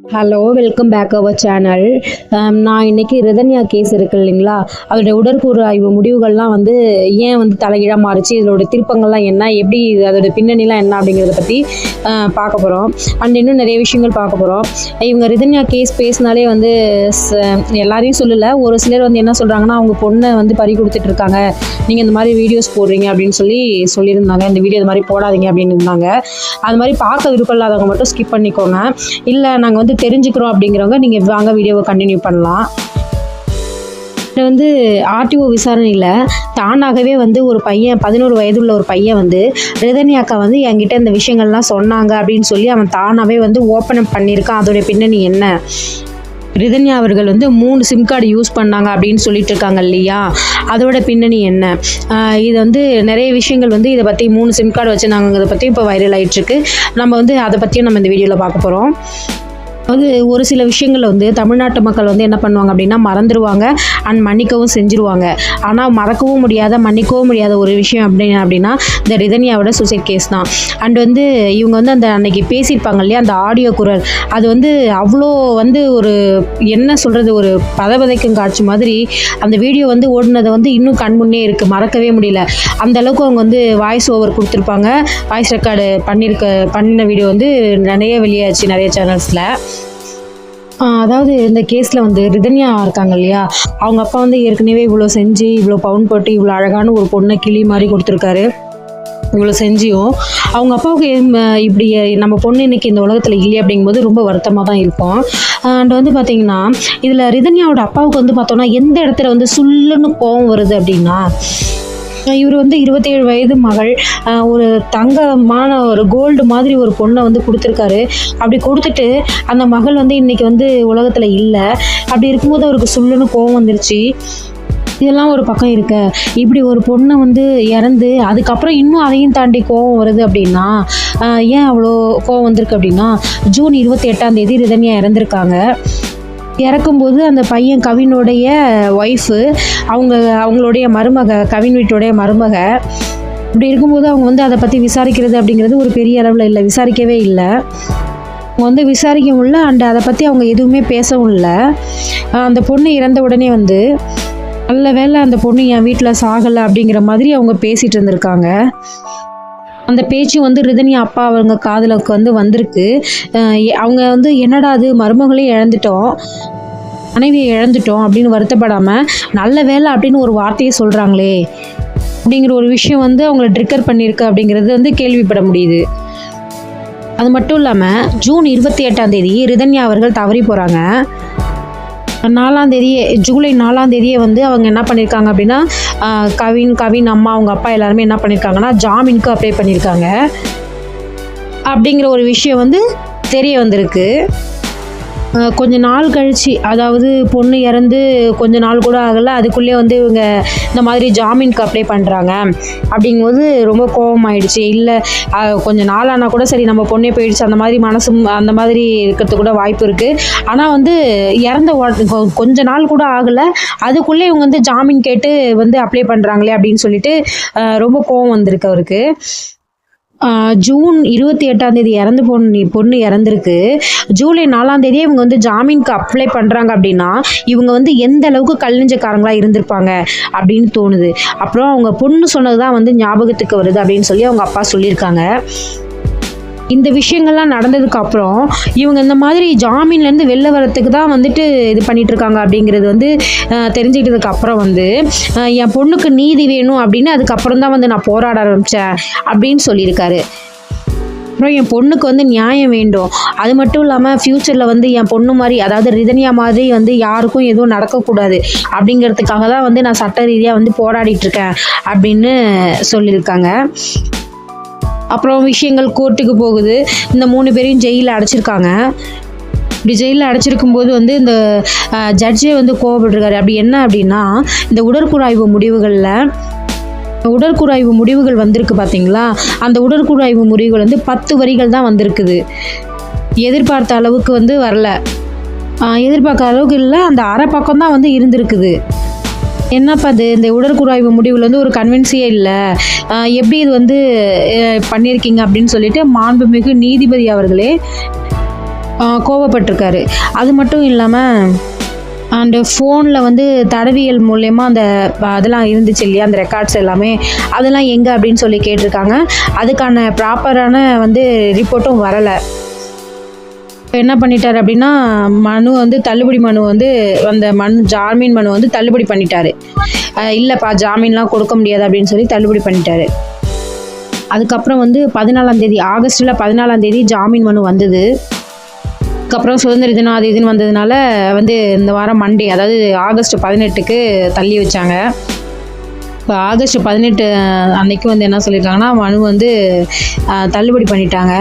Hello welcome back our channel நான் இன்னைக்கு Rithanya case இருக்கு இல்லைங்களா? அதோட உடற்கூறு ஆய்வு முடிவுகள்லாம் வந்து ஏன் வந்து தலைகீழாக மாறுச்சு? இதோட திருப்பங்கள்லாம் என்ன? எப்படி அதோட பின்னணிலாம் என்ன அப்படிங்கிறத பற்றி பார்க்க போகிறோம் அண்ட் இன்னும் நிறைய விஷயங்கள் பார்க்க போகிறோம் இவங்க ரிதன்யா கேஸ் பேசினாலே வந்து ச- எல்லாரையும் சொல்லலை. ஒரு சிலர் வந்து என்ன சொல்கிறாங்கன்னா அவங்க பொண்ணை வந்து பறி கொடுத்துட்டு இருக்காங்க. நீங்கள் இந்த மாதிரி வீடியோஸ் போடுறீங்க அப்படின்னு சொல்லி சொல்லியிருந்தாங்க. இந்த வீடியோ இது மாதிரி போடாதீங்க அப்படின்னு இருந்தாங்க. அது மாதிரி பார்க்க விருப்பம் இல்லாதவங்க மட்டும் ஸ்கிப் பண்ணிக்கோங்க. இல்லை நாங்கள் வந்து தெரிஞ்சுக்கிறோம் அப்படிங்கிறவங்க நீங்கள் வாங்க வீடியோவை கண்டினியூ பண்ணலாம். இது வந்து ஆர்டிஓ விசாரணையில் தானாகவே வந்து ஒரு பையன் பதினோரு வயதுள்ள ஒரு பையன் வந்து ரிதனி அக்கா வந்து என்கிட்ட இந்த விஷயங்கள்லாம் சொன்னாங்க அப்படின்னு சொல்லி அவன் தானாகவே வந்து ஓப்பன் அப் பண்ணியிருக்கான். அதோடைய பின்னணி என்ன? ரிதன்யா அவர்கள் வந்து மூணு சிம் கார்டு யூஸ் பண்ணாங்க அப்படின்னு சொல்லிட்டு இருக்காங்க இல்லையா? அதோட பின்னணி என்ன? இது வந்து நிறைய விஷயங்கள் வந்து இதை பற்றி மூணு சிம் கார்டு வச்சுருந்தாங்கிறத பற்றி இப்போ வைரல் ஆகிட்டுருக்கு நம்ம வந்து அதை பற்றியும் நம்ம இந்த வீடியோவில் பார்க்க போகிறோம் அதாவது ஒரு சில விஷயங்களில் வந்து தமிழ்நாட்டு மக்கள் வந்து என்ன பண்ணுவாங்க அப்படின்னா மறந்துடுவாங்க அண்ட் மன்னிக்கவும் செஞ்சுருவாங்க. ஆனால் மறக்கவும் முடியாத மன்னிக்கவும் முடியாத ஒரு விஷயம் அப்படின்னு அப்படின்னா இந்த ரிதனியாவோட சூசைட் கேஸ் தான். அண்ட் வந்து இவங்க வந்து அந்த அன்னைக்கு பேசியிருப்பாங்க இல்லையா அந்த ஆடியோ குரல். அது வந்து அவ்வளோ வந்து ஒரு என்ன சொல்கிறது ஒரு பதபதைக்கும் காட்சி மாதிரி அந்த வீடியோ வந்து ஓடினதை வந்து இன்னும் கண் முன்னே இருக்குது மறக்கவே முடியல. அந்த அளவுக்கு அவங்க வந்து வாய்ஸ் ஓவர் கொடுத்துருப்பாங்க. வாய்ஸ் ரெக்கார்டு பண்ணியிருக்க பண்ணின வீடியோ வந்து நிறைய வெளியாச்சு நிறைய சேனல்ஸில் அதாவது இந்த கேஸில் வந்து ரிதன்யா இருக்காங்க இல்லையா அவங்க அப்பா வந்து ஏற்கனவே இவ்வளோ செஞ்சு இவ்வளோ பவுன் போட்டு இவ்வளோ அழகான ஒரு பொண்ணை கிளி மாதிரி கொடுத்துருக்காரு. இவ்வளோ செஞ்சியும். அவங்க அப்பாவுக்கு இப்படி நம்ம பொண்ணு இன்னைக்கு இந்த உலகத்தில் இல்லை அப்படிங்கும்போது ரொம்ப வருத்தமாக தான் இருக்கும் அண்ட் வந்து பார்த்தீங்கன்னா இதில் ரிதன்யாவோட அப்பாவுக்கு வந்து பார்த்தோன்னா எந்த இடத்துல வந்து சுல்லுன்னு கோவம் வருது அப்படின்னா இவர் வந்து இருபத்தேழு வயது மகள். ஒரு தங்கமான ஒரு கோல்டு மாதிரி ஒரு பொண்ணை வந்து கொடுத்துருக்காரு. அப்படி கொடுத்துட்டு அந்த மகள் வந்து இன்னைக்கு வந்து உலகத்தில் இல்லை. அப்படி இருக்கும்போது அவருக்கு சுள்ளுன்னு கோவம் வந்துருச்சு. இதெல்லாம் ஒரு பக்கம் இருக்க. இப்படி ஒரு பொண்ணை வந்து இறந்து அதுக்கப்புறம் இன்னும் அதையும் தாண்டி கோவம் வருது அப்படின்னா ஏன் அவ்வளோ கோவம் வந்திருக்கு அப்படின்னா ஜூன் இருபத்தி எட்டாம் தேதி ரிதன்யா இறந்துருக்காங்க. இறக்கும்போது அந்த பையன் கவினுடைய ஒய்ஃபு அவங்க அவங்களுடைய மருமக கவின் வீட்டுடைய மருமக இப்படி இருக்கும்போது அவங்க வந்து அதை பற்றி விசாரிக்கிறது அப்படிங்கிறது ஒரு பெரிய அளவில் இல்லை. விசாரிக்கவே இல்லை. அவங்க வந்து விசாரிக்கவும் இல்லை அண்ட் அதை பற்றி அவங்க எதுவுமே பேசவும் இல்லை. அந்த பொண்ணு இறந்த உடனே வந்து நல்ல வேளை அந்த பொண்ணு என் வீட்டில் சாகலை அப்படிங்கிற மாதிரி அவங்க பேசிகிட்டு இருந்திருக்காங்க. அந்த பேச்சு வந்து ரிதனி அப்பா அவங்க காதலுக்கு வந்து வந்திருக்கு. அவங்க வந்து என்னடா அது மருமகளையும் இழந்துட்டோம். மனைவியை இழந்துட்டோம் அப்படின்னு வருத்தப்படாமல் நல்ல வேலை அப்படின்னு ஒரு வார்த்தையை சொல்கிறாங்களே அப்படிங்கிற ஒரு விஷயம் வந்து அவங்கள ட்ரிக்கர் பண்ணியிருக்கு அப்படிங்கிறது வந்து கேள்விப்பட முடியுது. அது மட்டும் இல்லாமல் ஜூன் இருபத்தி எட்டாம் தேதி ரிதன்யா அவர்கள் தவறி போகிறாங்க நாலாம் தேதியே ஜூலை நாலாம் தேதியே வந்து அவங்க என்ன பண்ணியிருக்காங்க அப்படின்னா கவின் கவின் அம்மா அவங்க அப்பா எல்லாருமே என்ன பண்ணியிருக்காங்கன்னா ஜாமீனுக்கு அப்ளை பண்ணியிருக்காங்க அப்படிங்கிற ஒரு விஷயம் வந்து தெரிய வந்திருக்கு. கொஞ்ச நாள் கழிச்சு அதாவது பொண்ணு இறந்து கொஞ்ச நாள் கூட ஆகலை அதுக்குள்ளே வந்து இவங்க இந்த மாதிரி ஜாமீனுக்கு அப்ளை பண்ணுறாங்க அப்படிங்கும்போது ரொம்ப கோபம் ஆயிடுச்சு இல்லை கொஞ்ச நாள் ஆனால் கூட சரி நம்ம பொண்ணே போயிடுச்சு அந்த மாதிரி மனசும் அந்த மாதிரி இருக்கிறதுக்கு கூட வாய்ப்பு இருக்குது ஆனால் வந்து இறந்த கொஞ்ச நாள் கூட ஆகலை அதுக்குள்ளே இவங்க வந்து ஜாமீன் கேட்டு வந்து அப்ளை பண்ணுறாங்களே அப்படின்னு சொல்லிட்டு ரொம்ப கோவம் வந்திருக்கு அவருக்கு. ஜூன் இருபத்தி எட்டாம் தேதி இறந்து பொண்ணு பொண்ணு இறந்துருக்கு. ஜூலை நாலாம் தேதியே இவங்க வந்து ஜாமீனுக்கு அப்ளை பண்ணுறாங்க அப்படின்னா இவங்க வந்து எந்த அளவுக்கு கல்லிஞ்சக்காரங்களாக இருந்திருப்பாங்க அப்படின்னு தோணுது. அப்புறம் அவங்க பொண்ணு சொன்னது தான் வந்து ஞாபகத்துக்கு வருது அப்படின்னு சொல்லி அவங்க அப்பா சொல்லியிருக்காங்க. இந்த விஷயங்கள்லாம் நடந்ததுக்கு அப்புறம் இவங்க இந்த மாதிரி ஜாமீன்லேருந்து வெளில வரத்துக்கு தான் வந்துட்டு இது பண்ணிட்டு இருக்காங்க அப்படிங்கிறது வந்து தெரிஞ்சுக்கிட்டதுக்கு அப்புறம் வந்து என் பொண்ணுக்கு நீதி வேணும் அப்படின்னு அதுக்கப்புறம் தான் வந்து நான் போராட ஆரம்பித்தேன் அப்படின்னு சொல்லியிருக்காரு. அப்புறம் என் பொண்ணுக்கு வந்து நியாயம் வேண்டும். அது மட்டும் இல்லாமல் ஃப்யூச்சரில் வந்து என் பொண்ணு மாதிரி அதாவது ரிதன்யா மாதிரி வந்து யாருக்கும் எதுவும் நடக்கக்கூடாது அப்படிங்கிறதுக்காக தான் வந்து நான் சட்ட ரீதியாக வந்து போராடிட்டு இருக்கேன் அப்படின்னு சொல்லியிருக்காங்க. அப்புறம் விஷயங்கள் கோர்ட்டுக்கு போகுது. இந்த மூணு பேரையும் ஜெயிலில் அடைச்சிருக்காங்க. இப்படி ஜெயிலில் அடைச்சிருக்கும் போது வந்து இந்த ஜட்ஜே வந்து கோவப்பட்டிருக்காரு. அப்படி என்ன அப்படின்னா இந்த உடற்குழாய்வு முடிவுகளில் உடற்கூறாய்வு முடிவுகள் வந்திருக்கு பார்த்தீங்களா அந்த உடற்குறாய்வு முடிவுகள் வந்து பத்து வரிகள் தான் வந்திருக்குது. எதிர்பார்த்த அளவுக்கு வந்து வரல. எதிர்பார்க்க அளவுக்கு இல்லை அந்த அரை பக்கம் தான் வந்து இருந்திருக்குது. என்னப்பா இது இந்த உடற்குறாய்வு முடிவில் வந்து ஒரு கன்வின்ஸியே இல்லை. எப்படி இது வந்து பண்ணியிருக்கீங்க அப்படின்னு சொல்லிட்டு மாண்புமிகு நீதிபதி அவர்களே கோவப்பட்டிருக்காரு. அது மட்டும் இல்லாமல் அண்டு ஃபோனில் வந்து தடவியல் மூலயமா அந்த அதெல்லாம் இருந்துச்சு இல்லையா? அந்த ரெக்கார்ட்ஸ் எல்லாமே. அதெல்லாம் எங்கே அப்படின்னு சொல்லி கேட்டிருக்காங்க. அதுக்கான ப்ராப்பரான வந்து ரிப்போர்ட்டும் வரலை. என்ன பண்ணிட்டார் அப்படின்னா மனு வந்து தள்ளுபடி மனு வந்து அந்த மனு ஜாமீன் மனு வந்து தள்ளுபடி பண்ணிட்டாரு. இல்லைப்பா ஜாமீன்லாம் கொடுக்க முடியாது அப்படின்னு சொல்லி தள்ளுபடி பண்ணிட்டாரு. அதுக்கப்புறம் வந்து பதினாலாம் தேதி ஆகஸ்ட்டில் பதினாலாம் தேதி ஜாமீன் மனு வந்தது. அதுக்கப்புறம் சுதந்திர தினம் அது இதுன்னு வந்ததுனால வந்து இந்த வாரம் மண்டே அதாவது ஆகஸ்ட் பதினெட்டுக்கு தள்ளி வச்சாங்க. இப்போ ஆகஸ்ட் பதினெட்டு அன்னைக்கு வந்து என்ன சொல்லியிருக்காங்கன்னா மனு வந்து தள்ளுபடி பண்ணிட்டாங்க.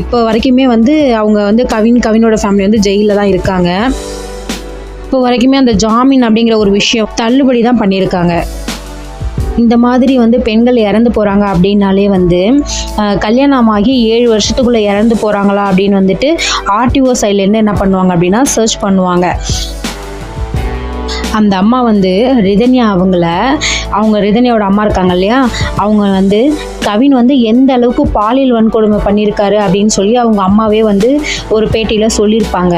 இப்போ வரைக்குமே வந்து அவங்க வந்து கவின் கவினோட ஃபேமிலி வந்து ஜெயிலில் தான் இருக்காங்க. இப்போ வரைக்குமே அந்த ஜாமீன் அப்படிங்கிற ஒரு விஷயம் தள்ளுபடி தான் பண்ணியிருக்காங்க. இந்த மாதிரி வந்து பெண்கள் இறந்து போகிறாங்க அப்படின்னாலே வந்து கல்யாணமாகி கல்யாணம் ஆகி ஏழு வருஷத்துக்குள்ளே இறந்து போகிறாங்களா அப்படின்னு வந்துட்டு ஆர்டிஓ சைட்லேருந்து என்ன பண்ணுவாங்க அப்படின்னா சர்ச் பண்ணுவாங்க. அந்த அம்மா வந்து ரிதன்யா அவங்கள அவங்க ரிதன்யாவோட அம்மா இருக்காங்க இல்லையா? அவங்க வந்து கவின் வந்து எந்த அளவுக்கு பாலியல் வன்கொடுமை பண்ணியிருக்காரு அப்படின்னு சொல்லி அவங்க அம்மாவே வந்து ஒரு பேட்டியில் சொல்லியிருப்பாங்க.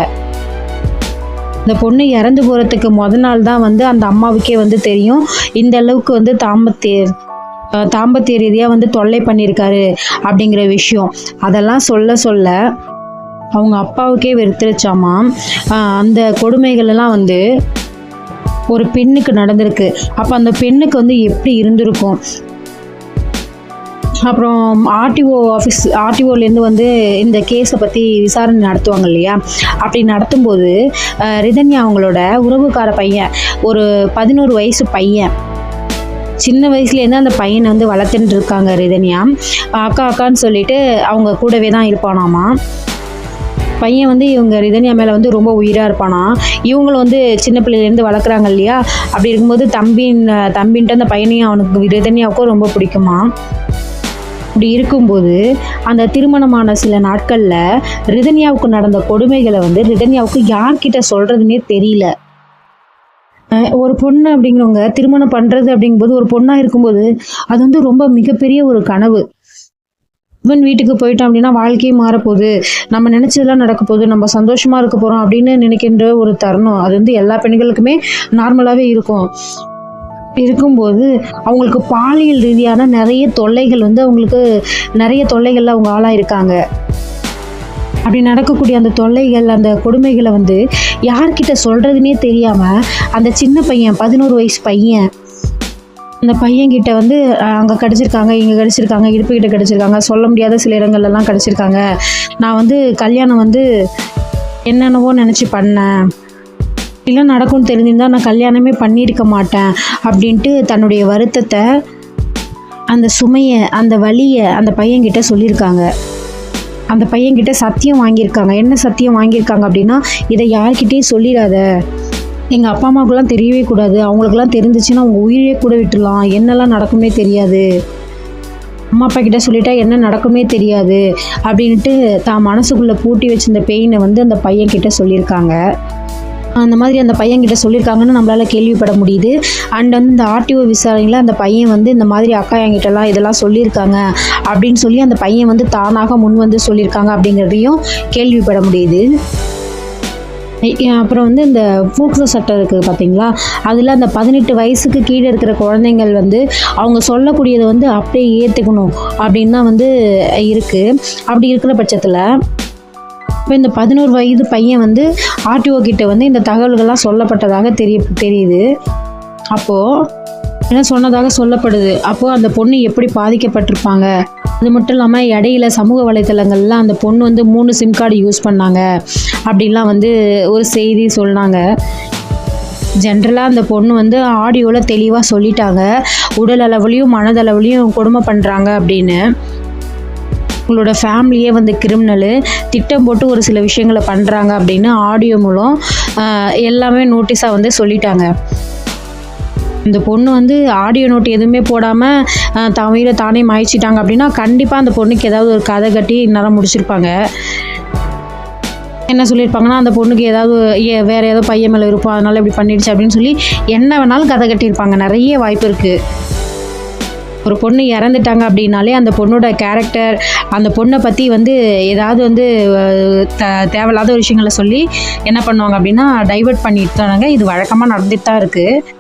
இந்த பொண்ணு இறந்து போகிறதுக்கு முத நாள் தான் வந்து அந்த அம்மாவுக்கே வந்து தெரியும். இந்த அளவுக்கு வந்து தாம்பத்திய தாம்பத்திய ரீதியாக வந்து தொல்லை பண்ணியிருக்காரு அப்படிங்கிற விஷயம். அதெல்லாம் சொல்ல சொல்ல அவங்க அப்பாவுக்கே வெறுத்துருச்சாமா? அந்த கொடுமைகள் எல்லாம் வந்து ஒரு பெண்ணுக்கு நடந்திருக்கு. அப்போ அந்த பெண்ணுக்கு வந்து எப்படி இருந்திருக்கும்? அப்புறம் ஆர்டிஓ ஆஃபீஸ் ஆர்டிஓலேருந்து வந்து இந்த கேஸை பற்றி விசாரணை நடத்துவாங்க இல்லையா? அப்படி நடத்தும்போது ரிதன்யா அவங்களோட உறவுக்கார பையன் ஒரு பதினோரு வயசு பையன். சின்ன வயசுலேருந்து அந்த பையனை வந்து வளர்த்துட்டு இருக்காங்க ரிதன்யா. அக்கா அக்கான்னு சொல்லிட்டு அவங்க கூடவே தான் இருப்பானாமா? பையன் வந்து இவங்க ரிதன்யா மேலே வந்து ரொம்ப உயிராக இருப்பானா? இவங்களும் வந்து சின்ன பிள்ளையிலேருந்து வளர்க்குறாங்க இல்லையா? அப்படி இருக்கும்போது தம்பின் தம்பின்ட்டு அந்த பையனையும் அவனுக்கு ரிதன்யாவுக்கும் ரொம்ப பிடிக்குமா? அப்படி இருக்கும்போது அந்த திருமணமான சில நாட்களில் ரிதன்யாவுக்கு நடந்த கொடுமைகளை வந்து ரிதன்யாவுக்கு யார்கிட்ட சொல்கிறதுனே தெரியல. ஒரு பொண்ணு அப்படிங்கிறவங்க திருமணம் பண்ணுறது அப்படிங்கும்போது ஒரு பொண்ணாக இருக்கும்போது அது வந்து ரொம்ப மிகப்பெரிய ஒரு கனவு. இவன் வீட்டுக்கு போயிட்டோம் அப்படின்னா வாழ்க்கையே மாறப்போகுது. நம்ம நினச்சதெல்லாம் நடக்க போகுது. நம்ம சந்தோஷமா இருக்க போகிறோம் அப்படின்னு நினைக்கின்ற ஒரு தருணம். அது வந்து எல்லா பெண்களுக்குமே நார்மலாகவே இருக்கும். இருக்கும்போது அவங்களுக்கு பாலியல் ரீதியான நிறைய தொல்லைகள் வந்து அவங்களுக்கு நிறைய தொல்லைகள்ல அவங்க ஆளாயிருக்காங்க. அப்படி நடக்கக்கூடிய அந்த தொல்லைகள் அந்த கொடுமைகளை வந்து யார்கிட்ட சொல்கிறதுனே தெரியாம அந்த சின்ன பையன் பதினோரு வயசு பையன் அந்த பையன்கிட்ட வந்து அங்கே கிடச்சிருக்காங்க இங்கே கிடச்சிருக்காங்க இடுப்புக்கிட்ட கிடச்சிருக்காங்க சொல்ல முடியாத சில இடங்கள்லாம் கிடச்சிருக்காங்க. நான் வந்து கல்யாணம் வந்து என்னென்னவோ நினச்சி பண்ணேன். இல்லை நடக்கும்னு தெரிஞ்சிருந்தால் நான் கல்யாணமே பண்ணியிருக்க மாட்டேன் அப்படின்ட்டு தன்னுடைய வருத்தத்தை அந்த சுமையை அந்த வலியை அந்த பையன்கிட்ட சொல்லியிருக்காங்க. அந்த பையன்கிட்ட சத்தியம் வாங்கியிருக்காங்க. என்ன சத்தியம் வாங்கியிருக்காங்க அப்படின்னா இதை யார்கிட்டயும் சொல்லிடாத. எங்கள் அப்பா அம்மாவுக்குலாம் தெரியவே கூடாது. அவங்களுக்குலாம் தெரிஞ்சிச்சுன்னா அவங்க உயிரே கூட விட்டுலாம் என்னெல்லாம் நடக்குமே தெரியாது. அம்மா அப்பா கிட்ட சொல்லிட்டா என்ன நடக்குமே தெரியாது அப்படின்ட்டு தான் மனசுக்குள்ளே பூட்டி வச்சிருந்த பெயினை வந்து அந்த பையன் கிட்ட சொல்லியிருக்காங்க. அந்த மாதிரி அந்த பையன்கிட்ட சொல்லியிருக்காங்கன்னு நம்மளால் கேள்விப்பட முடியுது. அண்ட் வந்து இந்த ஆர்டிஓ விசாரணையில் அந்த பையன் வந்து இந்த மாதிரி அக்கா என்கிட்டலாம் இதெல்லாம் சொல்லியிருக்காங்க அப்படின்னு சொல்லி அந்த பையன் வந்து தானாக முன் வந்து சொல்லியிருக்காங்க அப்படிங்கிறதையும் கேள்விப்பட முடியுது. அப்புறம் வந்து இந்த பூக்சோ சட்டம் இருக்குது பார்த்தீங்களா? அதில் அந்த பதினெட்டு வயசுக்கு கீழே இருக்கிற குழந்தைங்கள் வந்து அவங்க சொல்லக்கூடியதை வந்து அப்படியே ஏற்றுக்கணும் அப்படின்னு தான் வந்து இருக்குது அப்படி இருக்கிற பட்சத்தில் இப்போ இந்த பதினோரு வயது பையன் வந்து ஆர்டிஓ கிட்ட வந்து இந்த தகவல்கள்லாம் சொல்லப்பட்டதாக தெரிய தெரியுது. அப்போது என்ன சொன்னதாக சொல்லப்படுது? அப்போது அந்த பொண்ணு எப்படி பாதிக்கப்பட்டிருப்பாங்க? அது மட்டும் இல்லாமல் இடையில சமூக வலைத்தளங்களில் அந்த பொண்ணு வந்து மூணு சிம் கார்டு யூஸ் பண்ணாங்க. அப்படின்லாம் வந்து ஒரு செய்தி சொன்னாங்க. ஜென்ரலாக அந்த பொண்ணு வந்து ஆடியோவில் தெளிவாக சொல்லிட்டாங்க. உடல் அளவுலையும் மனதளவுலையும் கொடுமை பண்ணுறாங்க அப்படின்னு. உங்களோட ஃபேமிலியே வந்து கிரிமினலு திட்டம் போட்டு ஒரு சில விஷயங்களை பண்ணுறாங்க அப்படின்னு ஆடியோ மூலம் எல்லாமே நோட்டீஸாக வந்து சொல்லிட்டாங்க. இந்த பொண்ணு வந்து ஆடியோ நோட் எதுவுமே போடாமல் தமிழை தானே மாய்ச்சிட்டாங்க அப்படின்னா கண்டிப்பாக அந்த பொண்ணுக்கு ஏதாவது ஒரு கதை கட்டி இந்நேரம் முடிச்சிருப்பாங்க. என்ன சொல்லியிருப்பாங்கன்னா அந்த பொண்ணுக்கு ஏதாவது ஏ- வேற ஏதோ பையன் மேலே இருப்போம் அதனால இப்படி பண்ணிடுச்சு அப்படின்னு சொல்லி என்ன வேணாலும் கதை கட்டியிருப்பாங்க. நிறைய வாய்ப்பு இருக்குது ஒரு பொண்ணு இறந்துட்டாங்க அப்படின்னாலே அந்த பொண்ணோட கேரக்டர் அந்த பொண்ணை பற்றி வந்து ஏதாவது வந்து த தேவையில்லாத விஷயங்களை சொல்லி என்ன பண்ணுவாங்க அப்படின்னா டைவர்ட் பண்ணிட்டு தானாங்க இது வழக்கமாக நடந்துட்டு தான் இருக்குது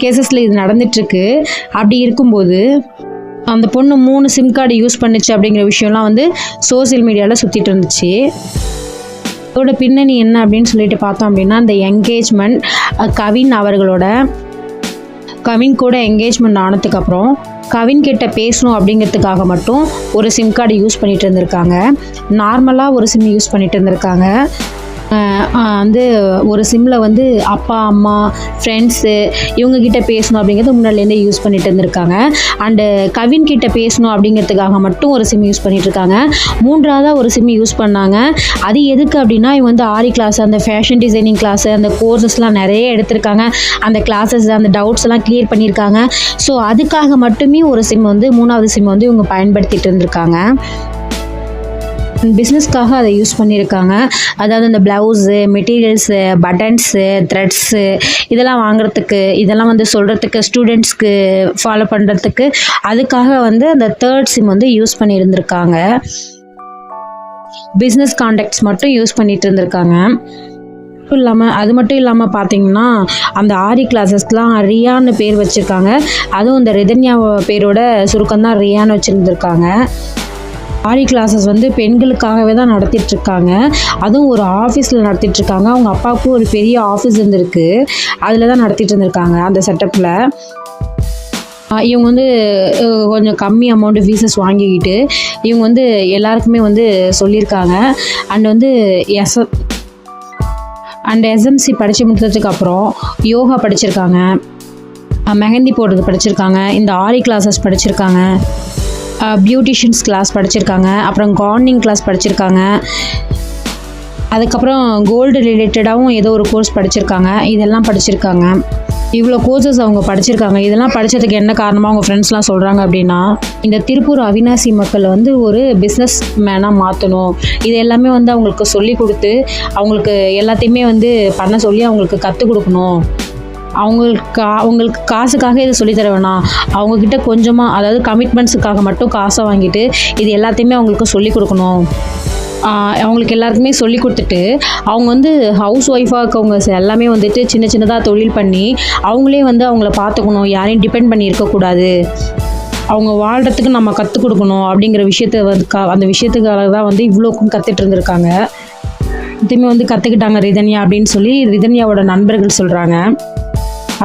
கேசஸில் இது நடந்துட்டுருக்கு அப்படி இருக்கும்போது அந்த பொண்ணு மூணு சிம் கார்டு யூஸ் பண்ணுச்சு அப்படிங்கிற விஷயம்லாம் வந்து சோஷியல் மீடியாவில் சுற்றிட்டு இருந்துச்சு. இதோட பின்னணி என்ன அப்படின்னு சொல்லிட்டு பார்த்தோம் அப்படின்னா அந்த என்கேஜ்மெண்ட் கவின் அவர்களோட கவின் கூட என்கேஜ்மெண்ட் ஆனதுக்கப்புறம் கவின் கிட்ட பேசணும் அப்படிங்கிறதுக்காக மட்டும் ஒரு சிம் கார்டு யூஸ் பண்ணிட்டு இருந்திருக்காங்க. நார்மலாக ஒரு சிம் யூஸ் பண்ணிட்டு இருந்திருக்காங்க. வந்து ஒரு சிம்மில் வந்து அப்பா அம்மா ஃப்ரெண்ட்ஸு இவங்க கிட்ட பேசணும் அப்படிங்கிறது முன்னாடிலேருந்தே யூஸ் பண்ணிட்டு இருந்திருக்காங்க. அண்டு கவின் கிட்ட பேசணும் அப்படிங்கிறதுக்காக மட்டும் ஒரு சிம் யூஸ் பண்ணிட்டு இருக்காங்க. மூன்றாவதாக ஒரு சிம் யூஸ் பண்ணாங்க. அது எதுக்கு அப்படின்னா இவங்க வந்து ஆரி கிளாஸ் அந்த ஃபேஷன் டிசைனிங் கிளாஸு அந்த கோர்சஸ்லாம் நிறைய எடுத்திருக்காங்க. அந்த கிளாஸஸ் அந்த டவுட்ஸ் எல்லாம் கிளியர் பண்ணியிருக்காங்க ஸோ அதுக்காக மட்டுமே ஒரு சிம் வந்து மூணாவது சிம் வந்து இவங்க பயன்படுத்திட்டு இருந்திருக்காங்க. பிஸ்னஸ்க்காக அதை யூஸ் பண்ணியிருக்காங்க. அதாவது இந்த ப்ளவுஸு மெட்டீரியல்ஸு பட்டன்ஸு த்ரெட்ஸு இதெல்லாம் வாங்குறதுக்கு இதெல்லாம் வந்து சொல்கிறதுக்கு ஸ்டூடெண்ட்ஸ்க்கு ஃபாலோ பண்ணுறதுக்கு அதுக்காக வந்து அந்த தேர்ட் சிம் வந்து யூஸ் பண்ணியிருந்திருக்காங்க. பிஸ்னஸ் காண்டாக்ட்ஸ் மட்டும் யூஸ் பண்ணிட்டு இருந்திருக்காங்க மட்டும் இல்லாமல் அது மட்டும் இல்லாமல் பார்த்தீங்கன்னா அந்த ஆரி கிளாஸஸ்லாம் ரியான்னு பேர் வச்சுருக்காங்க. அதுவும் இந்த ரிதன்யா பேரோட சுருக்கம் தான் ரியான்னு வச்சுருந்துருக்காங்க. ஆரி கிளாஸஸ் வந்து பெண்களுக்காகவே தான் நடத்திட்டு இருக்காங்க அதுவும் ஒரு ஆஃபீஸில் நடத்திட்டு இருக்காங்க அவங்க அப்பாவுக்கும் ஒரு பெரிய ஆஃபீஸ் இருந்திருக்கு. அதில் தான் நடத்திட்டு இருந்திருக்காங்க அந்த செட்டப்பில் இவங்க வந்து கொஞ்சம் கம்மி அமௌண்ட்டு ஃபீஸஸ் வாங்கிக்கிட்டு இவங்க வந்து எல்லாருக்குமே வந்து சொல்லியிருக்காங்க. அண்ட் வந்து எஸ் அண்ட் எஸ்எம்சி படித்து முடிச்சதுக்கு அப்புறம் யோகா படிச்சிருக்காங்க. மெஹந்தி போடுறது படிச்சிருக்காங்க. இந்த ஆரி கிளாஸஸ் படிச்சிருக்காங்க. பியூட்டிஷியன்ஸ் கிளாஸ் படிச்சிருக்காங்க. அப்புறம் கார்னிங் கிளாஸ் படிச்சிருக்காங்க. அதுக்கப்புறம் கோல்டு ரிலேட்டடாகவும் ஏதோ ஒரு கோர்ஸ் படிச்சிருக்காங்க. இதெல்லாம் படிச்சிருக்காங்க. இவ்வளோ கோர்சஸ் அவங்க படிச்சிருக்காங்க. இதெல்லாம் படித்ததுக்கு என்ன காரணமாக அவங்க ஃப்ரெண்ட்ஸ்லாம் சொல்கிறாங்க அப்படின்னா இந்த திருப்பூர் அவினாசி மக்கள் வந்து ஒரு பிஸ்னஸ் மேனாக மாற்றணும் இது எல்லாமே வந்து அவங்களுக்கு சொல்லி கொடுத்து அவங்களுக்கு எல்லாத்தையுமே வந்து பண்ண சொல்லி அவங்களுக்கு கற்றுக் கொடுக்கணும். அவங்களுக்கு கா- அவங்களுக்கு காசுக்காக இதை சொல்லித்தர வேணாம். அவங்கக்கிட்ட கொஞ்சமாக அதாவது கமிட்மெண்ட்ஸுக்காக மட்டும் காசை வாங்கிட்டு இது எல்லாத்தையுமே அவங்களுக்கு சொல்லிக் கொடுக்கணும். அவங்களுக்கு எல்லாருக்குமே சொல்லி கொடுத்துட்டு அவங்க வந்து ஹவுஸ் ஒய்ஃபாக இருக்கவங்க எல்லாமே வந்துட்டு சின்ன சின்னதாக தொழில் பண்ணி அவங்களே வந்து அவங்கள பார்த்துக்கணும். யாரையும் டிபெண்ட் பண்ணி இருக்கக்கூடாது அவங்க வாழ்கிறதுக்கு நம்ம கற்றுக் கொடுக்கணும் அப்படிங்கிற விஷயத்த வந்து க அந்த விஷயத்துக்காக தான் வந்து இவ்வளோக்கும் கற்றுட்டு இருந்திருக்காங்க. இதுவுமே வந்து கற்றுக்கிட்டாங்க ரிதன்யா அப்படின்னு சொல்லி ரிதன்யாவோட நண்பர்கள் சொல்கிறாங்க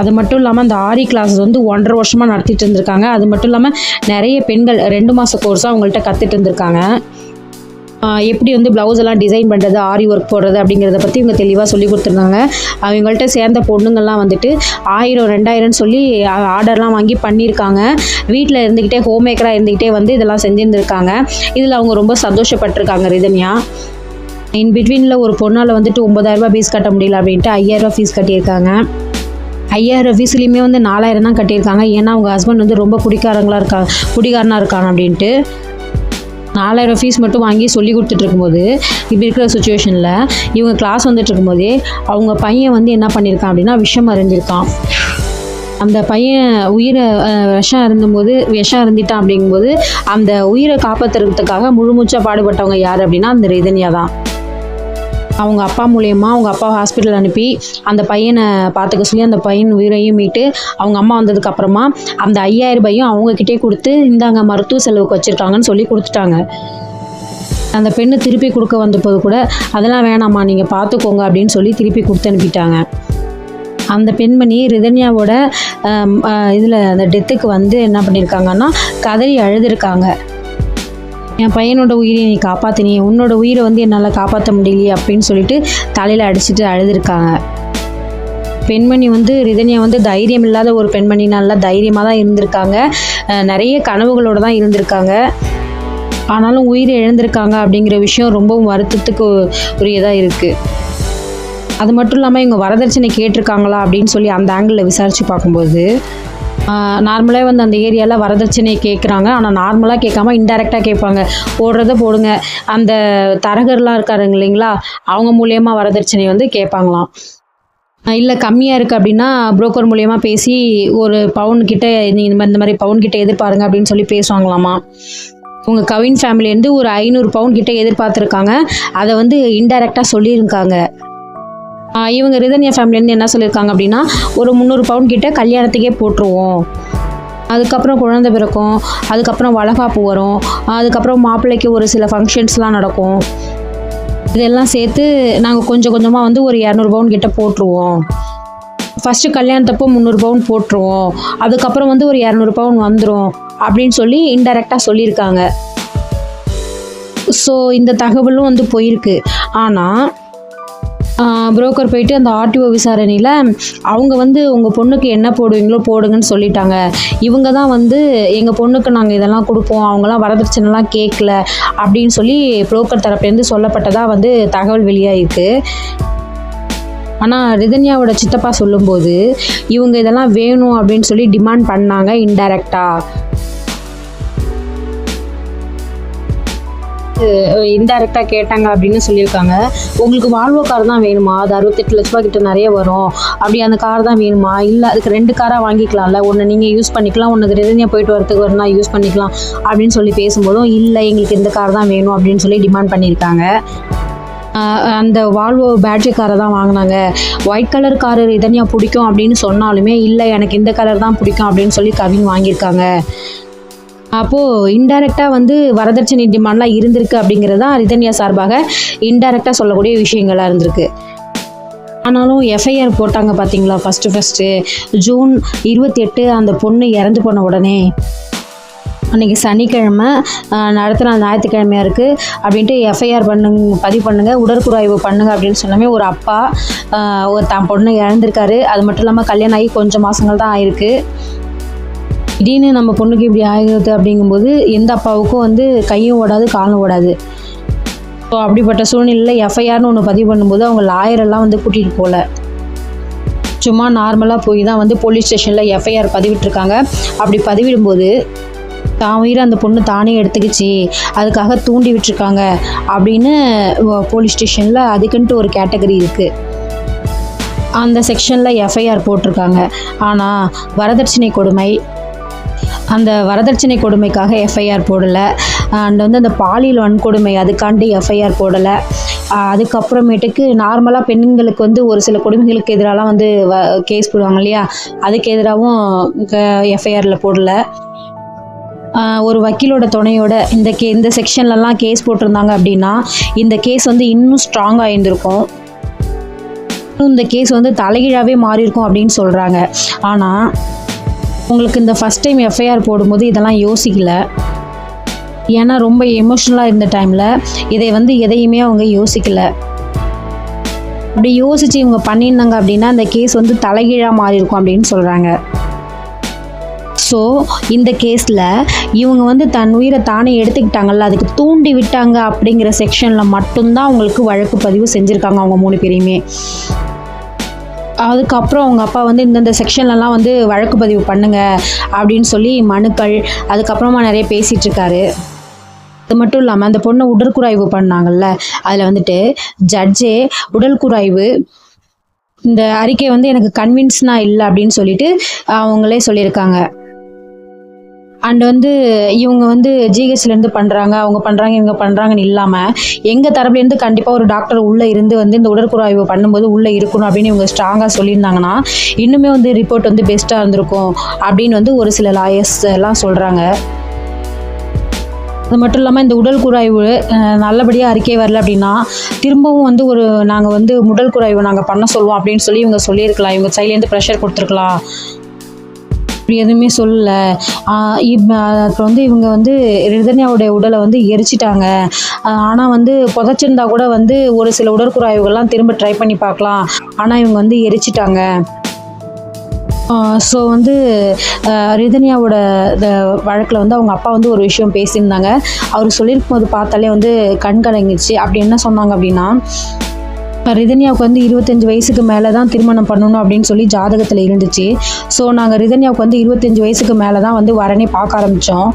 அது மட்டும் இல்லாமல் அந்த ஆரி கிளாஸஸ் வந்து ஒன்றரை வருஷமாக நடத்திட்டு இருந்திருக்காங்க. அது மட்டும் இல்லாமல் நிறைய பெண்கள் ரெண்டு மாத கோர்ஸாக அவங்கள்ட்ட கற்றுட்டு இருந்திருக்காங்க. எப்படி வந்து ப்ளவுஸ் எல்லாம் டிசைன் பண்ணுறது ஆரி ஒர்க் போடுறது அப்படிங்கிறத பற்றி இவங்க தெளிவாக சொல்லி கொடுத்துருந்தாங்க. அவங்கள்ட்ட சேர்ந்த பொண்ணுங்கள்லாம் வந்துட்டு ஆயிரம் ரெண்டாயிரம்னு சொல்லி ஆர்டர்லாம் வாங்கி பண்ணியிருக்காங்க. வீட்டில் இருந்துக்கிட்டே ஹோம் மேக்கராக இருந்துக்கிட்டே வந்து இதெல்லாம் செஞ்சுருந்துருக்காங்க. இதில் அவங்க ரொம்ப சந்தோஷப்பட்டிருக்காங்க ரிதன்யா. இன் பிட்வீனில் ஒரு பொண்ணால் வந்துட்டு ஒம்பதாயிரரூபா ஃபீஸ் கட்ட முடியல அப்படின்ட்டு ஐயாயிரரூபா ஃபீஸ் கட்டியிருக்காங்க. ஐயாயிரம் ஃபீஸ்லேயுமே வந்து நாலாயிரம் தான் கட்டியிருக்காங்க. ஏன்னா அவங்க ஹஸ்பண்ட் வந்து ரொம்ப குடிக்காரங்களாக இருக்காங்க குடிகாரனாக இருக்காங்க அப்படின்ட்டு. நாலாயிரம் ஃபீஸ் மட்டும் வாங்கி சொல்லி கொடுத்துட்டு இருக்கும்போது இப்படி இருக்கிற சுச்சுவேஷனில் இவங்க கிளாஸ் வந்துட்டு இருக்கும்போதே அவங்க பையன் வந்து என்ன பண்ணியிருக்கான் அப்படின்னா விஷம் அறிஞ்சிருக்கான் அந்த பையன் உயிரை விஷம் இருந்தும்போது விஷம் இருந்துட்டான் அப்படிங்கும்போது அந்த உயிரை காப்பாற்றுறதுக்காக முழுமூச்சாக பாடுபட்டவங்க யார் அப்படின்னா அந்த ரிதன்யா தான். அவங்க அப்பா மூலயமா அவங்க அப்பா ஹாஸ்பிட்டல் அனுப்பி அந்த பையனை பார்த்துக்க சொல்லி அந்த பையன் உயிரையும் மீட்டு அவங்க அம்மா வந்ததுக்கு அப்புறமா அந்த ஐயாயிரம் ரூபாயும் அவங்கக்கிட்டே கொடுத்து இந்தாங்க மருத்துவ செலவுக்கு வச்சுருக்காங்கன்னு சொல்லி கொடுத்துட்டாங்க. அந்த பெண்ணு திருப்பி கொடுக்க வந்தபோது கூட அதெல்லாம் வேணாம்மா நீங்கள் பார்த்துக்கோங்க அப்படின்னு சொல்லி திருப்பி கொடுத்து அனுப்பிட்டாங்க. அந்த பெண்மணி ரிதன்யாவோட இதில் அந்த டெத்துக்கு வந்து என்ன பண்ணியிருக்காங்கன்னா கதறி அழுதுருக்காங்க. என் பையனோட உயிரை நீ காப்பாற்றினே உன்னோட உயிரை வந்து என்னால் காப்பாற்ற முடியலையே அப்படின்னு சொல்லிட்டு தலையில் அடிச்சிட்டு அழுதுருக்காங்க. பெண்மணி வந்து ரிதன்யா வந்து தைரியம் இல்லாத ஒரு பெண்மணி நல்லா தைரியமாக தான் இருந்திருக்காங்க. நிறைய கனவுகளோடு தான் இருந்திருக்காங்க. ஆனாலும் உயிர் இழந்திருக்காங்க அப்படிங்கிற விஷயம் ரொம்பவும் வருத்தத்துக்கு உரியதாக இருக்குது அது மட்டும் இல்லாமல் இவங்க வரதட்சணை கேட்டிருக்காங்களா அப்படின்னு சொல்லி அந்த ஆங்கிளில் விசாரித்து பார்க்கும்போது நார்மலாக வந்து அந்த ஏரியாவில் வரதட்சணை கேட்குறாங்க ஆனால் நார்மலாக கேட்காம இன்டெரக்டாக கேட்பாங்க. போடுறத போடுங்க. அந்த தரகர்லாம் இருக்காருங்க இல்லைங்களா? அவங்க மூலயமா வரதட்சணை வந்து கேட்பாங்களாம். இல்லை கம்மியாக இருக்குது அப்படின்னா புரோக்கர் மூலியமாக பேசி ஒரு பவுன் கிட்டே நீங்கள் இந்த மாதிரி இந்த மாதிரி பவுன் கிட்டே எதிர்பாருங்க அப்படின்னு சொல்லி பேசுவாங்களாமா. உங்கள் கவின் ஃபேமிலியிலேருந்து ஒரு ஐநூறு பவுன் கிட்டே எதிர்பார்த்துருக்காங்க. அதை வந்து இன்டைரக்டாக சொல்லியிருக்காங்க. இவங்க ரிதன்யா ஃபேமிலின்னு என்ன சொல்லியிருக்காங்க அப்படின்னா ஒரு முந்நூறு பவுன் கிட்ட கல்யாணத்துக்கே போட்டுருவோம். அதுக்கப்புறம் குழந்தை பிறக்கும் அதுக்கப்புறம் வளகாப்பு வரும் அதுக்கப்புறம் மாப்பிள்ளைக்கு ஒரு சில ஃபங்க்ஷன்ஸ்லாம் நடக்கும். இதெல்லாம் சேர்த்து நாங்கள் கொஞ்சம் கொஞ்சமாக வந்து ஒரு இரநூறு பவுன் கிட்ட போட்டுருவோம். ஃபஸ்ட்டு கல்யாணத்தப்போ முந்நூறு பவுன் போட்டுருவோம். அதுக்கப்புறம் வந்து ஒரு இரநூறு பவுன் வந்துடும் அப்படின்னு சொல்லி இன்டெரக்டாக சொல்லியிருக்காங்க. ஸோ இந்த தகவலும் வந்து போயிருக்கு. ஆனால் புரோக்கர் போயிட்டு அந்த ஆர்டிஓ விசாரணையில் அவங்க வந்து உங்கள் பொண்ணுக்கு என்ன போடுவீங்களோ போடுங்கன்னு சொல்லிட்டாங்க. இவங்க தான் வந்து எங்கள் பொண்ணுக்கு நாங்கள் இதெல்லாம் கொடுப்போம் அவங்களாம் வரதட்சணைலாம் கேட்கல அப்படின்னு சொல்லி புரோக்கர் தரப்புலேருந்து சொல்லப்பட்டதாக வந்து தகவல் வெளியாகிருக்கு ஆனால் ரிதன்யாவோட சித்தப்பா சொல்லும்போது இவங்க இதெல்லாம் வேணும் அப்படின்னு சொல்லி டிமாண்ட் பண்ணாங்க இன்டைரக்டாக இன்டைரக்டாக கேட்டாங்க அப்படின்னு சொல்லியிருக்காங்க. உங்களுக்கு வால்வோ கார் தான் வேணுமா? அது அறுபத்தெட்டு லட்ச ரூபா கிட்ட நிறைய வரும். அப்படி அந்த கார் தான் வேணுமா? இல்லை அதுக்கு ரெண்டு காராக வாங்கிக்கலாம்ல. ஒன்று நீங்கள் யூஸ் பண்ணிக்கலாம் ஒன்று ரிதன்யா போயிட்டு வரதுக்கு வரணும் யூஸ் பண்ணிக்கலாம் அப்படின்னு சொல்லி பேசும்போதும் இல்லை எங்களுக்கு இந்த கார் தான் வேணும் அப்படின்னு சொல்லி டிமாண்ட் பண்ணியிருக்காங்க. அந்த வால்வோ பேட்ரி காரை தான் வாங்கினாங்க. ஒயிட் கலர் காரு இதனையா பிடிக்கும் அப்படின்னு சொன்னாலுமே இல்லை எனக்கு இந்த கலர் தான் பிடிக்கும் அப்படின்னு சொல்லி கவின் வாங்கியிருக்காங்க. அப்போது இன்டைரக்டாக வந்து வரதட்சணை டிமாண்ட்லாம் இருந்திருக்கு அப்படிங்கிறது தான் ரிதன்யா சார்பாக இன்டைரக்டாக சொல்லக்கூடிய விஷயங்களாக இருந்திருக்கு. ஆனாலும் எஃப்ஐஆர் போட்டாங்க பார்த்தீங்களா ஃபஸ்ட்டு ஃபஸ்ட்டு ஜூன் இருபத்தி எட்டு அந்த பொண்ணு இறந்து போன உடனே. அன்றைக்கி சனிக்கிழமை ஆஹ், அடுத்த நாள் ஞாயிற்றுக்கிழமையாக இருக்குது அப்படின்ட்டு எஃப்ஐஆர் பண்ணுங்க பதிவு பண்ணுங்கள் உடற்குறாய்வு பண்ணுங்கள் அப்படின்னு சொன்னோமே ஒரு அப்பா ஒரு தான் பொண்ணு இறந்துருக்காரு. அது மட்டும் இல்லாமல் கல்யாணம் ஆகி கொஞ்சம் மாதங்கள் தான் ஆயிருக்கு. திடீர்னு நம்ம பொண்ணுக்கு இப்படி ஆகுது அப்படிங்கும்போது எந்த அப்பாவுக்கும் வந்து கையும் ஓடாது காலும் ஓடாது. ஸோ அப்படிப்பட்ட சூழ்நிலையில் எஃப்ஐஆர்னு ஒன்று பதிவு பண்ணும்போது அவங்க லாயரெல்லாம் வந்து கூட்டிகிட்டு போகல சும்மா நார்மலாக போய் தான் வந்து போலீஸ் ஸ்டேஷனில் எஃப்ஐஆர் பதிவிட்டுருக்காங்க. அப்படி பதிவிடும்போது தான் உயிரை அந்த பொண்ணு தானே எடுத்துக்கிச்சு அதுக்காக தூண்டி விட்டுருக்காங்க அப்படின்னு போலீஸ் ஸ்டேஷனில் அதுக்குன்ட்டு ஒரு கேட்டகரி இருக்குது அந்த செக்ஷனில் எஃப்ஐஆர் போட்டிருக்காங்க. ஆனால் வரதட்சணை கொடுமை அந்த வரதட்சணை கொடுமைக்காக எஃப்ஐஆர் போடலை. அண்ட் வந்து அந்த பாலியல் வன்கொடுமை அதுக்காண்டி எஃப்ஐஆர் போடலை. அதுக்கப்புறமேட்டுக்கு நார்மலாக பெண்களுக்கு வந்து ஒரு சில கொடுமைகளுக்கு எதிராலாம் வந்து கேஸ் போடுவாங்க இல்லையா? அதுக்கு எதிராகவும் எஃப்ஐஆரில் போடல. ஒரு வக்கீலோட துணையோட இந்த கே இந்த செக்ஷன்லலாம் கேஸ் போட்டிருந்தாங்க அப்படின்னா இந்த கேஸ் வந்து இன்னும் ஸ்ட்ராங்காக இருந்திருக்கும் இந்த கேஸ் வந்து தலைகீழாகவே மாறியிருக்கும் அப்படின்னு சொல்கிறாங்க ஆனால் உங்களுக்கு இந்த ஃபஸ்ட் டைம் எஃப்ஐஆர் போடும்போது இதெல்லாம் யோசிக்கல. ஏன்னா ரொம்ப எமோஷ்னலாக இருந்த டைமில் இதை வந்து எதையுமே அவங்க யோசிக்கல. அப்படி யோசித்து இவங்க பண்ணியிருந்தாங்க அப்படின்னா அந்த கேஸ் வந்து தலைகீழாக மாறி இருக்கும் அப்படின்னு சொல்கிறாங்க ஸோ இந்த கேஸில் இவங்க வந்து தன் உயிரை தானே எடுத்துக்கிட்டாங்கல்ல அதுக்கு தூண்டி விட்டாங்க அப்படிங்கிற செக்ஷனில் மட்டும்தான் அவங்களுக்கு வழக்கு பதிவு செஞ்சுருக்காங்க அவங்க மூணு பேரையுமே. அதுக்கப்புறம் அவங்க அப்பா வந்து இந்தந்த செக்ஷன்லலாம் வந்து வழக்கு பதிவு பண்ணுங்க அப்படின்னு சொல்லி மனுக்கள் அதுக்கப்புறமா நிறைய பேசிகிட்டு இருக்காரு. அது மட்டும் இல்லாமல் அந்த பொண்ணை உடற்குறாய்வு பண்ணாங்கல்ல அதில் வந்துட்டு ஜட்ஜே உடல்குறாய்வு இந்த அறிக்கை வந்து எனக்கு கன்வின்ஸ்னா இல்லை அப்படின்னு சொல்லிட்டு அவங்களே சொல்லியிருக்காங்க. அண்ட் வந்து இவங்க வந்து ஜிஹெச்லேருந்து பண்ணுறாங்க அவங்க பண்ணுறாங்க இவங்க பண்ணுறாங்கன்னு இல்லாமல் எங்கள் தரப்புலேருந்து கண்டிப்பாக ஒரு டாக்டர் உள்ளே இருந்து வந்து இந்த உடற்குறாய்வு பண்ணும்போது உள்ளே இருக்கணும் அப்படின்னு இவங்க ஸ்ட்ராங்காக சொல்லியிருந்தாங்கன்னா இன்னுமே வந்து ரிப்போர்ட் வந்து பெஸ்ட்டாக இருந்திருக்கும் அப்படின்னு வந்து ஒரு சில லாயர்ஸ் எல்லாம் சொல்கிறாங்க அது மட்டும் இல்லாமல் இந்த உடல் குறாய்வு நல்லபடியாக அறிக்கை வரல அப்படின்னா திரும்பவும் வந்து ஒரு நாங்கள் வந்து உடல் குறைவு நாங்கள் பண்ண சொல்லுவோம் அப்படின்னு சொல்லி இவங்க சொல்லியிருக்கலாம். இவங்க சைட்லேருந்து ப்ரெஷர் கொடுத்துருக்கலாம். இப்படி எதுவுமே சொல்லல. அப்புறம் வந்து இவங்க வந்து ரிதன்யாவுடைய உடலை வந்து எரிச்சிட்டாங்க. ஆனால் வந்து புதைச்சிருந்தா கூட வந்து ஒரு சில உடற்குறாய்வுகள்லாம் திரும்ப ட்ரை பண்ணி பார்க்கலாம். ஆனால் இவங்க வந்து எரிச்சிட்டாங்க. ஸோ வந்து ரிதன்யாவோட வழக்கில் வந்து அவங்க அப்பா வந்து ஒரு விஷயம் பேசியிருந்தாங்க. அவர் சொல்லியிருக்கும் போது பார்த்தாலே வந்து கண்கலங்கிச்சு அப்படி என்ன சொன்னாங்க அப்படின்னா ரிதன்யாவுக்கு வந்து இருபத்தஞ்சி வயசுக்கு மேலே தான் திருமணம் பண்ணணும் அப்படின்னு சொல்லி ஜாதகத்தில் இருந்துச்சு. ஸோ நாங்கள் ரிதன்யாவுக்கு வந்து இருபத்தஞ்சி வயசுக்கு மேலே தான் வந்து வரனே பார்க்க ஆரம்பித்தோம்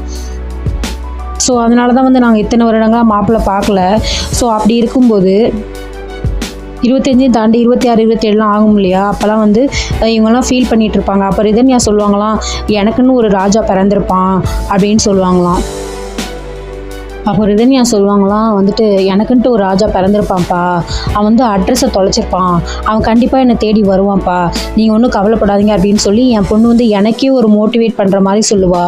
ஸோ அதனால தான் வந்து நாங்கள் இத்தனை வருடங்களாக மாப்பிள்ளை பார்க்கல. ஸோ அப்படி இருக்கும்போது இருபத்தஞ்சையும் தாண்டி இருபத்தி ஆறு இருபத்தேழுலாம் ஆகும் இல்லையா? அப்போல்லாம் வந்து இவங்கெல்லாம் ஃபீல் பண்ணிகிட்ருப்பாங்க அப்போ ரிதன்யா சொல்லுவாங்களாம் எனக்குன்னு ஒரு ராஜா பிறந்திருப்பான் அப்படின்னு சொல்லுவாங்களாம். அப்போ ரிதன்யா சொல்லுவாங்களாம் வந்துட்டு எனக்குன்ட்டு ஒரு ராஜா பிறந்திருப்பான்ப்பா. அவன் வந்து அட்ரஸை தொலைச்சிருப்பான். அவன் கண்டிப்பாக என்னை தேடி வருவான்ப்பா. நீங்கள் ஒன்றும் கவலைப்படாதீங்க அப்படின்னு சொல்லி என் பொண்ணு வந்து எனக்கே ஒரு மோட்டிவேட் பண்ணுற மாதிரி சொல்லுவா.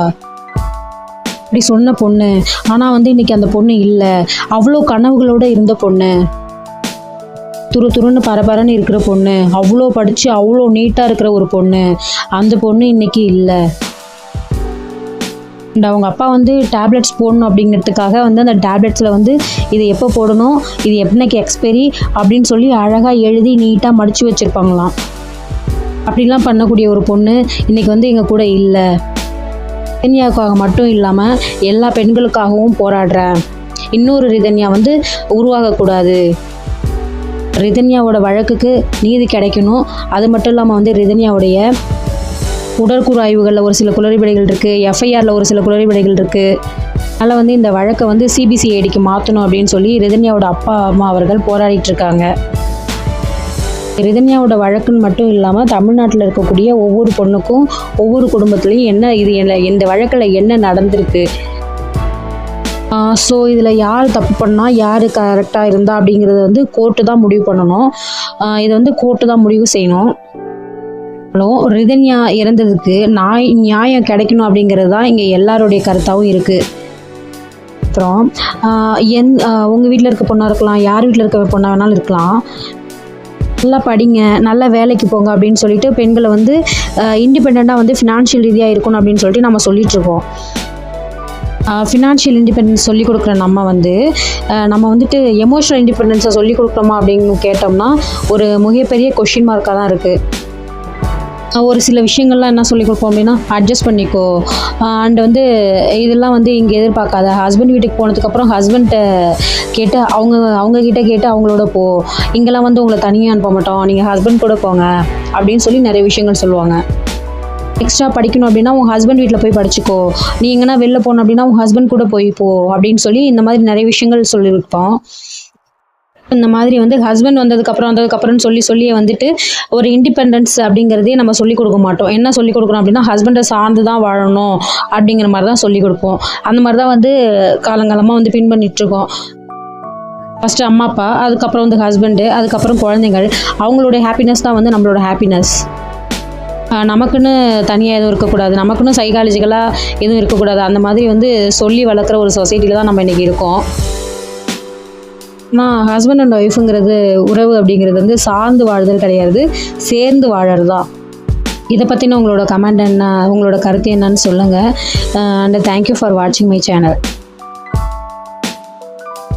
அப்படி சொன்ன பொண்ணு. ஆனால் வந்து இன்றைக்கி அந்த பொண்ணு இல்லை. அவ்வளோ கனவுகளோடு இருந்த பொண்ணு. துரு துருன்னு பரபரன்னு இருக்கிற பொண்ணு. அவ்வளோ படித்து அவ்வளோ நீட்டாக இருக்கிற ஒரு பொண்ணு. அந்த பொண்ணு இன்னைக்கு இல்லை. அவங்க அப்பா வந்து டேப்லெட்ஸ் போடணும் அப்படிங்கிறதுக்காக வந்து அந்த டேப்லெட்ஸில் வந்து இது எப்போ போடணும் இது எப்பனைக்கு எக்ஸ்பைரி அப்படின்னு சொல்லி அழகாக எழுதி நீட்டாக மடித்து வச்சுருப்பாங்களாம். அப்படிலாம் பண்ணக்கூடிய ஒரு பொண்ணு இன்றைக்கி வந்து எங்கள் கூட இல்லை. ரிதன்யாவுக்காக மட்டும் இல்லாமல் எல்லா பெண்களுக்காகவும் போராடுறேன் இன்னொரு ரிதன்யா வந்து உருவாகக்கூடாது. ரிதன்யாவோட வழக்குக்கு நீதி கிடைக்கணும். அது மட்டும் இல்லாமல் வந்து ரிதன்யாவுடைய உடற்கூறு ஆய்வுகளில் ஒரு சில குளறுபடிகள் இருக்குது எஃப்ஐஆரில் ஒரு சில குளறுபடிகள் இருக்குது அதனால் வந்து இந்த வழக்கை வந்து சிபிசிஐடிக்கு மாற்றணும் அப்படின்னு சொல்லி ரிதன்யாவோட அப்பா அம்மா அவர்கள் போராடிட்டு இருக்காங்க. ரிதன்யாவோட வழக்குன்னு மட்டும் இல்லாமல் தமிழ்நாட்டில் இருக்கக்கூடிய ஒவ்வொரு பொண்ணுக்கும் ஒவ்வொரு குடும்பத்துலேயும் என்ன இது என்ன இந்த வழக்கில் என்ன நடந்திருக்கு? ஸோ இதில் யார் தப்பு பண்ணால் யார் கரெக்டாக இருந்தா அப்படிங்கிறத வந்து கோர்ட்டு தான் முடிவு பண்ணணும். இதை வந்து கோர்ட்டு தான் முடிவு செய்யணும். ஹலோ ரிதன்யா இறந்ததுக்கு நாய் நியாயம் கிடைக்கணும் அப்படிங்கிறது தான் இங்கே எல்லாருடைய கருத்தாகவும் இருக்குது அப்புறம் என் உங்கள் வீட்டில் இருக்க பொண்ணாக இருக்கலாம் யார் வீட்டில் இருக்க பொண்ணாக வேணாலும் இருக்கலாம். நல்லா படிங்க நல்லா வேலைக்கு போங்க அப்படின்னு சொல்லிட்டு பெண்களை வந்து இண்டிபெண்ட்டாக வந்து ஃபினான்ஷியல் ரீதியாக இருக்கணும் அப்படின்னு சொல்லிட்டு நம்ம சொல்லிகிட்ருக்கோம் ஃபினான்ஷியல் இண்டிபெண்டன்ஸ் சொல்லி கொடுக்குற நம்ம வந்து நம்ம வந்துட்டு எமோஷனல் இண்டிபெண்டன்ஸை சொல்லி கொடுக்குறோமா அப்படின்னு கேட்டோம்னா ஒரு மிகப்பெரிய கொஷின் மார்க்காக தான் இருக்குது ஒரு சில விஷயங்கள்லாம் என்ன சொல்லி கொடுப்போம் அப்படின்னா அட்ஜஸ்ட் பண்ணிக்கோ. அண்ட் வந்து இதெல்லாம் வந்து இங்கே எதிர்பார்க்காத. ஹஸ்பண்ட் வீட்டுக்கு போனதுக்கப்புறம் ஹஸ்பண்ட்டை கேட்டு அவங்க அவங்கக்கிட்ட கேட்டு அவங்களோட போ. இங்கெல்லாம் வந்து உங்களை தனியாக அனுப்ப மாட்டோம். நீங்கள் ஹஸ்பண்ட் கூட போங்க. அப்படின்னு சொல்லி நிறைய விஷயங்கள் சொல்லுவாங்க. எக்ஸ்ட்ரா படிக்கணும் அப்படின்னா உங்கள் ஹஸ்பண்ட் வீட்டில் போய் படிச்சுக்கோ. நீ எங்கன்னா வெளில போகணும் அப்படின்னா உங்கள் ஹஸ்பண்ட் கூட போய் போ அப்படின்னு சொல்லி இந்த மாதிரி நிறைய விஷயங்கள் சொல்லியிருப்போம் இந்த மாதிரி வந்து ஹஸ்பண்ட் வந்ததுக்கப்புறம் வந்ததுக்கப்புறம்னு சொல்லி சொல்லி வந்துட்டு ஒரு இண்டிபெண்டன்ஸ் அப்படிங்கிறதே நம்ம சொல்லிக் கொடுக்க மாட்டோம். என்ன சொல்லிக் கொடுக்குறோம் அப்படின்னா ஹஸ்பண்டை சார்ந்து தான் வாழணும் அப்படிங்கிற மாதிரி தான் சொல்லிக் கொடுப்போம். அந்த மாதிரி தான் வந்து காலங்காலமாக வந்து பின்பண்ணிட்டுருக்கோம் ஃபஸ்ட்டு அம்மா அப்பா அதுக்கப்புறம் வந்து ஹஸ்பண்டு அதுக்கப்புறம் குழந்தைகள். அவங்களுடைய ஹாப்பினஸ் தான் வந்து நம்மளோட ஹாப்பினஸ் நமக்குன்னு தனியாக எதுவும் இருக்கக்கூடாது. நமக்குன்னு சைக்காலஜிக்கலாக எதுவும் இருக்கக்கூடாது. அந்த மாதிரி வந்து சொல்லி வளர்க்குற ஒரு சொசைட்டியில் தான் நம்ம இன்றைக்கி இருக்கோம். நான் ஹஸ்பண்ட் அண்ட் ஒய்ஃபுங்கிறது உறவு அப்படிங்கிறது வந்து சார்ந்து வாழ்தல் கிடையாது சேர்ந்து வாழறது தான் இதை பற்றின உங்களோட கமெண்ட் என்ன உங்களோட கருத்து என்னன்னு சொல்லுங்கள் அண்ட் தேங்க்யூ ஃபார் வாட்சிங் மை சேனல்